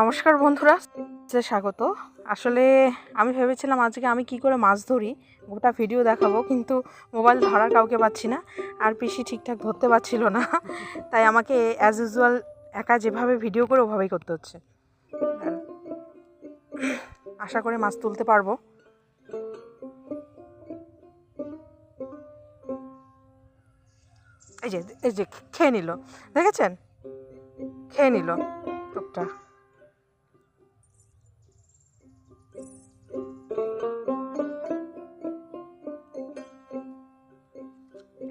নমস্কার বন্ধুরা। স্বাগত। আসলে আমি ভেবেছিলাম আজকে আমি কি করে মাছ ধরি, গোটা ভিডিও দেখাবো, কিন্তু মোবাইল ধরার কাউকে পাচ্ছি না, আর পিসি ঠিকঠাক ধরতে পারছিল না। তাই আমাকে অ্যাজ ইউজুয়াল একা যেভাবে ভিডিও করে ওভাবেই করতে হচ্ছে। আশা করে মাছ তুলতে পারব। এই যে এই যে, খেয়ে নিল। দেখেছেন? খেয়ে নিল টুকটা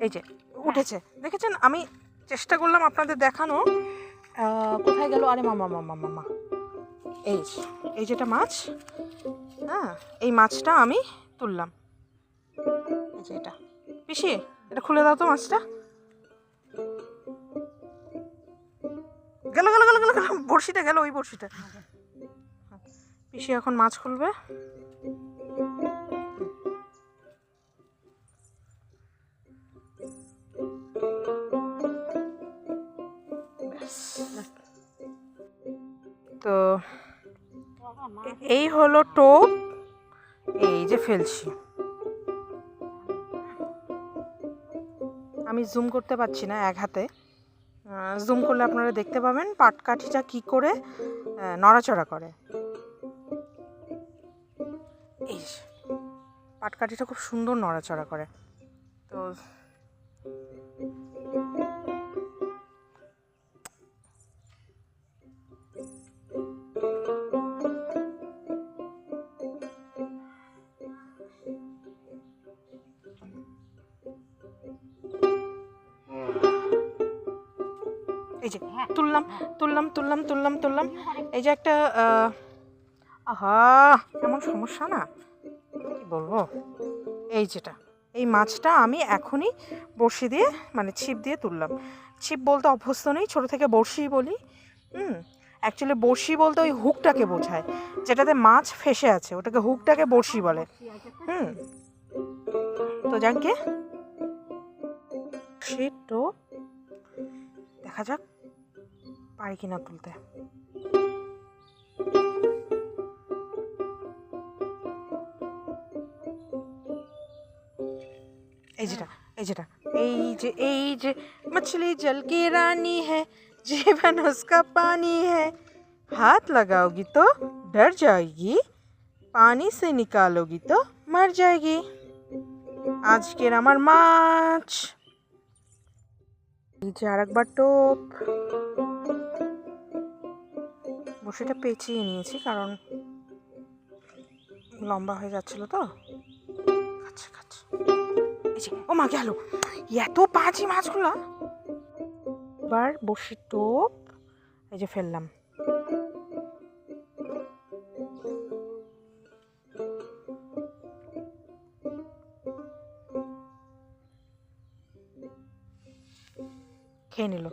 এই যে, উঠেছে। দেখেছেন, আমি চেষ্টা করলাম আপনাদের দেখানো। কোথায় গেল? আরে মামা মামা মামা এই এই যেটা মাছ হ্যাঁ এই মাছটা আমি তুললাম। যে এটা। পিসি, এটা খুলে দাও তো মাছটা। বড়শিটা গেল ওই বড়শিটা। পিসি এখন মাছ খুলবে। তো এই হলো টোপ, এই যে ফেলছি। আমি জুম করতে পারছি না এক হাতে। জুম করলে আপনারা দেখতে পাবেন পাটকাঠিটা কি করে নড়াচড়া করে। এই পাটকাঠিটা খুব সুন্দর নড়াচড়া করে। তো এই যে তুললাম তুললাম তুললাম তুললাম তুললাম। এই যে একটা আহ, এমন সমস্যা না? কি বলব? এই যেটা এই মাছটা আমি এখনই বড়শি দিয়ে মানে ছিপ দিয়ে তুললাম। ছিপ বলতে অভ্যস্ত নেই ছোটো থেকে বড়শি বলি। হুম অ্যাকচুয়ালি বড়শি বলতে ওই হুকটাকে বোঝায় যেটাতে মাছ ফেসে আছে ওটাকে হুকটাকে বড়শি বলে। হুম তো যাকে সে তো দেখা যাক পারি কিনা তুলতে এই যেটা এই যেটা এই যে এই যে मछली जल की रानी है जीवन उसका पानी है हाथ लगाओगी तो डर जाएगी पानी से निकालोगी तो मर जाएगी আজকের আমার মাছ এই যে আর একবার টোপ বসেটা পেঁচিয়ে নিয়েছি, কারণ লম্বা হয়ে যাচ্ছিল তো। কাছে কাছে ও মা গেল এত পাঁচই মাছগুলো? এবার বসে টোপ, এই যে ফেললাম। খেয়ে নিল।